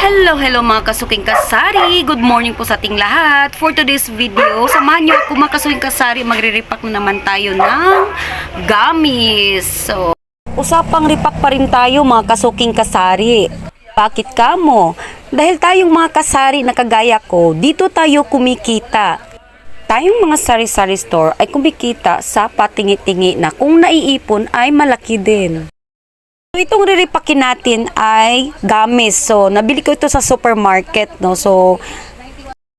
Hello, hello mga kasuking kasari. Good morning po sa ating lahat. For today's video, samahan niyo ako mga kasuking kasari. Magre-repack na naman tayo ng gamis. So, usapang repack pa rin tayo mga kasuking kasari. Bakit kamo? Dahil tayong mga kasari na kagaya ko, dito tayo kumikita. Tayong mga sari-sari store ay kumikita sa patingi-tingi na kung naiipon ay malaki din. Itong riripakin natin ay gamis. So, nabili ko ito sa supermarket, no? So,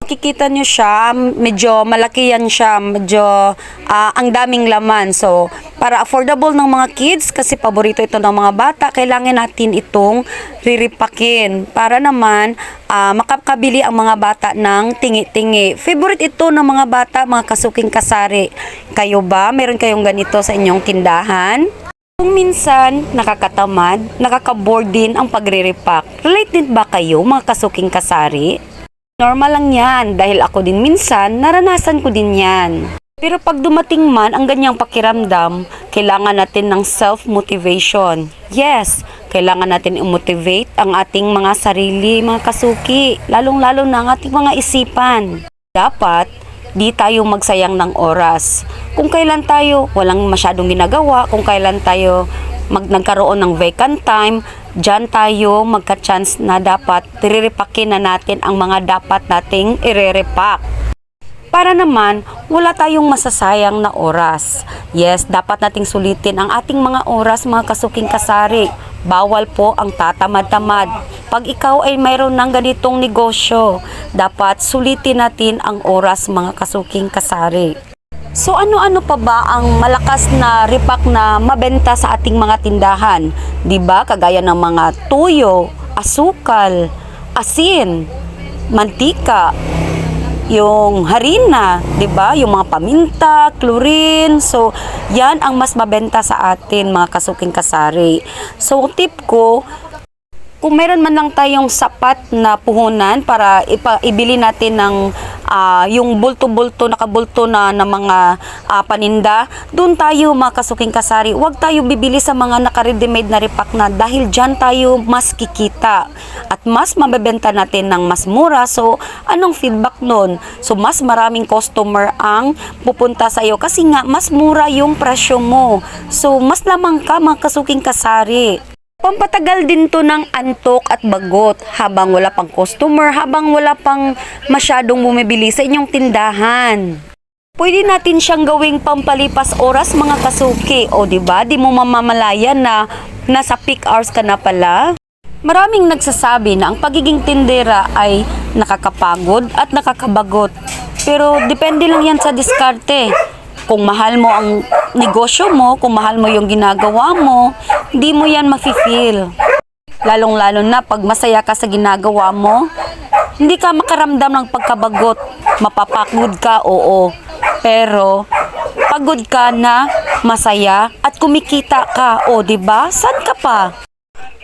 makikita nyo siya, medyo malaki yan siya, medyo ah, ang daming laman. So, para affordable ng mga kids, kasi paborito ito ng mga bata, kailangan natin itong riripakin. Para naman, ah, makakabili ang mga bata ng tingi-tingi. Favorite ito ng mga bata, mga kasuking kasari. Kayo ba? Meron kayong ganito sa inyong tindahan? Kung minsan nakakatamad, nakaka-bored din ang pagre-repack. Related ba kayo mga kasuking kasari? Normal lang yan dahil ako din minsan naranasan ko din yan. Pero pag dumating man ang ganyang pakiramdam, kailangan natin ng self-motivation. Yes, kailangan natin i-motivate ang ating mga sarili, mga kasuki, lalong-lalo na ang ating mga isipan. Dapat di tayo magsayang ng oras. Kung kailan tayo walang masyadong ginagawa, kung kailan tayo mag nagkaroon ng vacant time, dyan tayo magka-chance na dapat tiriripakin na natin ang mga dapat nating irerepak. Para naman, wala tayong masasayang na oras. Yes, dapat nating sulitin ang ating mga oras mga kasuking kasari. Bawal po ang tatamad-tamad. Pag ikaw ay mayroon ng ganitong negosyo, dapat sulitin natin ang oras mga kasuking kasari. So ano-ano pa ba ang malakas na repack na mabenta sa ating mga tindahan? 'Di ba? Kagaya ng mga tuyo, asukal, asin, mantika, yung harina, 'di ba? Yung mga paminta, chlorine. So, 'yan ang mas mabenta sa atin mga kasuking kasari. So, tip ko, kung meron man lang tayong sapat na puhunan para ipa, ibili natin ng ah, yung bulto-bulto, nakabulto na ng mga ah, paninda, doon tayo mga kasuking kasari. Huwag tayo bibili sa mga naka-ready-made na repack na dahil dyan tayo mas kikita at mas mabebenta natin ng mas mura. So, anong feedback nun? So, mas maraming customer ang pupunta sa iyo kasi nga mas mura yung presyo mo. So, mas lamang ka mga kasuking kasari. Pampatagal din to ng antok at bagot habang wala pang customer, habang wala pang masyadong bumibili sa inyong tindahan. Pwede natin siyang gawing pampalipas oras mga kasuki. O di ba? Di mo mamamalayan na nasa peak hours ka na pala. Maraming nagsasabi na ang pagiging tindera ay nakakapagod at nakakabagot. Pero depende lang yan sa diskarte. Kung mahal mo ang negosyo mo, kung mahal mo yung ginagawa mo, hindi mo yan mafe-feel. Lalong-lalo na pag masaya ka sa ginagawa mo, hindi ka makaramdam ng pagkabagot. Mapapagod ka, oo. Pero, pagod ka na, masaya, at kumikita ka, o, di ba? San ka pa?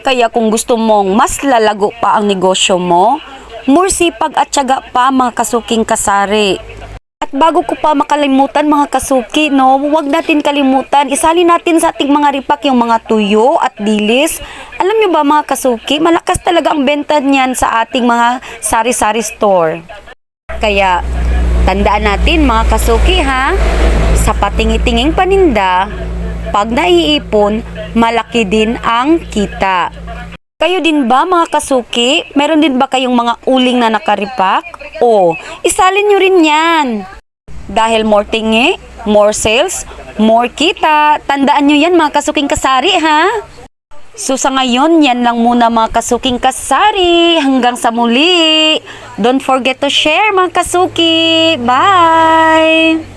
Kaya kung gusto mong mas lalago pa ang negosyo mo, more sipag at tiyaga pa mga kasuking kasari. At bago ko pa makalimutan mga kasuki, no, huwag natin kalimutan, isali natin sa ating mga ripak yung mga tuyo at dilis. Alam nyo ba mga kasuki, malakas talaga ang benta niyan sa ating mga sari-sari store. Kaya, tandaan natin mga kasuki ha, sa patingi-tinging paninda, pag naiipon, malaki din ang kita. Kayo din ba mga kasuki? Meron din ba kayong mga uling na nakaripak? O, isalin nyo rin yan. Dahil more tingi, more sales, more kita. Tandaan nyo yan mga kasuking kasari ha? So sa ngayon, yan lang muna mga kasuking kasari. Hanggang sa muli. Don't forget to share mga kasuki. Bye!